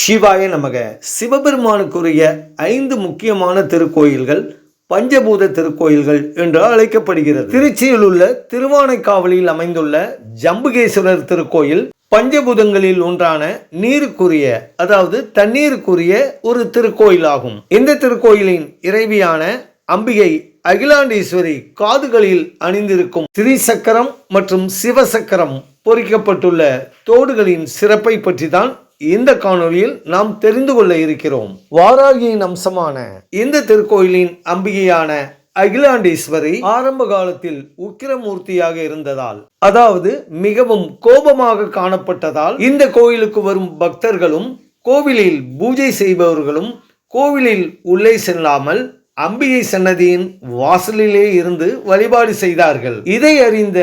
சிவாய நமக. சிவபெருமானுக்குரிய ஐந்து முக்கியமான திருக்கோயில்கள் பஞ்சபூத திருக்கோயில்கள் என்று அழைக்கப்படுகிறது. திருச்சியில் உள்ள திருவானைக்காவலில் அமைந்துள்ள ஜம்புகேஸ்வரர் திருக்கோயில் பஞ்சபூதங்களில் ஒன்றான நீருக்குரிய அதாவது தண்ணீருக்குரிய ஒரு திருக்கோயிலாகும். இந்த திருக்கோயிலின் இறைவியான அம்பிகை அகிலாண்டீஸ்வரி காதுகளில் அணிந்திருக்கும் திரிசக்கரம் மற்றும் சிவசக்கரம் பொறிக்கப்பட்டுள்ள தோடுகளின் சிறப்பை பற்றி தான் இந்த காணொளியில் நாம் தெரிந்து கொள்ள இருக்கிறோம். வாராகியின் அம்சமான இந்த திருக்கோயிலின் அம்பிகையான அகிலாண்டேஸ்வரி ஆரம்ப காலத்தில் உக்கிரமூர்த்தியாக இருந்ததால் அதாவது மிகவும் கோபமாக காணப்பட்டதால் இந்த கோயிலுக்கு வரும் பக்தர்களும் கோவிலில் பூஜை செய்பவர்களும் கோவிலில் உள்ளே செல்லாமல் அம்பிகை சன்னதியின் வாசலிலே இருந்து வழிபாடு செய்தார்கள். இதை அறிந்த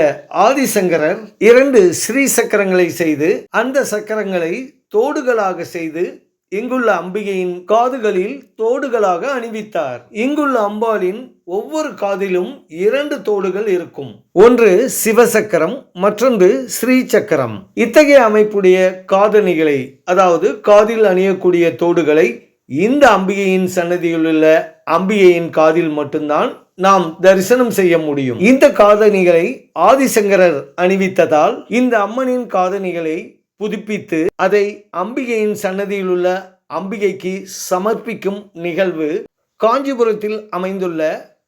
ஆதிசங்கரர் இரண்டு ஸ்ரீ சக்கரங்களை செய்து அந்த சக்கரங்களை தோடுகளாக செய்து இங்குள்ள அம்பிகையின் காதுகளில் தோடுகளாக அணிவித்தார். இங்குள்ள அம்பாளின் ஒவ்வொரு காதிலும் இரண்டு தோடுகள் இருக்கும். ஒன்று சிவசக்கரம் மற்றொன்று ஸ்ரீ சக்கரம். இத்தகைய அமைப்புடைய காதணிகளை அதாவது காதில் அணியக்கூடிய தோடுகளை இந்த அம்பிகையின் சன்னதியில் உள்ள அம்பிகையின் காதில் மட்டும்தான் நாம் தரிசனம் செய்ய முடியும். இந்த காதணிகளை ஆதிசங்கரர் அணிவித்ததால் இந்த அம்மனின் காதணிகளை புதுப்பித்து அதை அம்பிகையின் சன்னதியில் உள்ள அம்பிகைக்கு சமர்ப்பிக்கும் நிகழ்வு காஞ்சிபுரத்தில் அமைந்துள்ள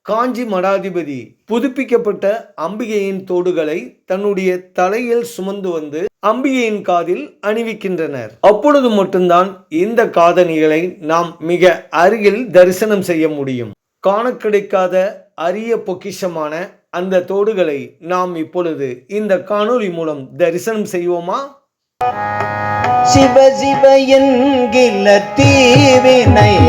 காஞ்சி மடாதிபதி புதுப்பிக்கப்பட்ட அம்பிகையின் தோடுகளை தன்னுடைய தலையில் சுமந்து வந்து அம்பிகையின் காதில் அணிவிக்கின்றனர். அப்பொழுது மட்டும்தான் இந்த காதணிகளை நாம் மிக அருகில் தரிசனம் செய்ய முடியும். காண கிடைக்காத அரிய பொக்கிஷமான அந்த தோடுகளை நாம் இப்பொழுது இந்த காணொளி மூலம் தரிசனம் செய்வோமா? சிவ சிவ என்கிற தீவினையாளர்கள்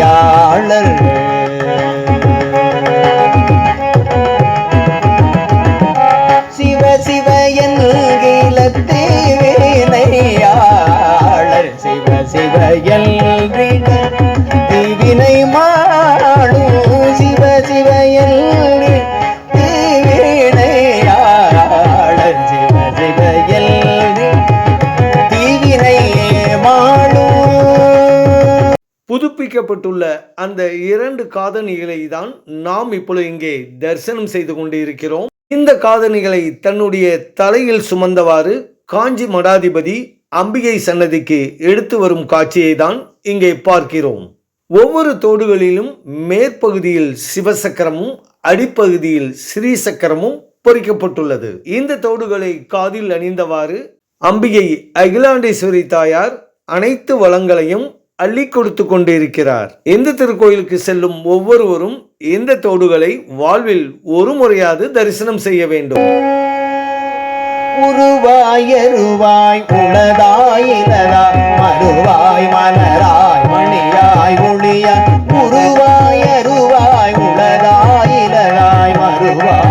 புதுப்பிக்கப்பட்டுள்ள அந்த இரண்டு காதணிகளை தான் நாம் இப்பொழுது இங்கே தரிசனம் செய்து கொண்டிருக்கிறோம். இந்த காதணிகளை தன்னுடைய தலையில் சுமந்தவாறு காஞ்சி மடாதிபதி அம்பிகை சன்னதிக்கு எடுத்து வரும் காட்சியை தான் இங்கே பார்க்கிறோம். ஒவ்வொரு தோடுகளிலும் மேற்பகுதியில் சிவசக்கரமும் அடிப்பகுதியில் ஸ்ரீ சக்கரமும் பொறிக்கப்பட்டுள்ளது. இந்த தோடுகளை காதில் அணிந்தவாறு அம்பிகை அகிலாண்டேஸ்வரி தாயார் அனைத்து வளங்களையும் அள்ளி கொடுத்து கொண்டிருக்கிறார். எந்த திருக்கோயிலுக்கு செல்லும் ஒவ்வொருவரும் எந்த தோடுகளை வாழ்வில் ஒரு முறையாவது தரிசனம் செய்ய வேண்டும். உருவாயருவாய் உளதாய் மறுவாய் மலராய் மணியாய் ஒளியாய் உருவாயருவாய் உளதாய் மறுவாய்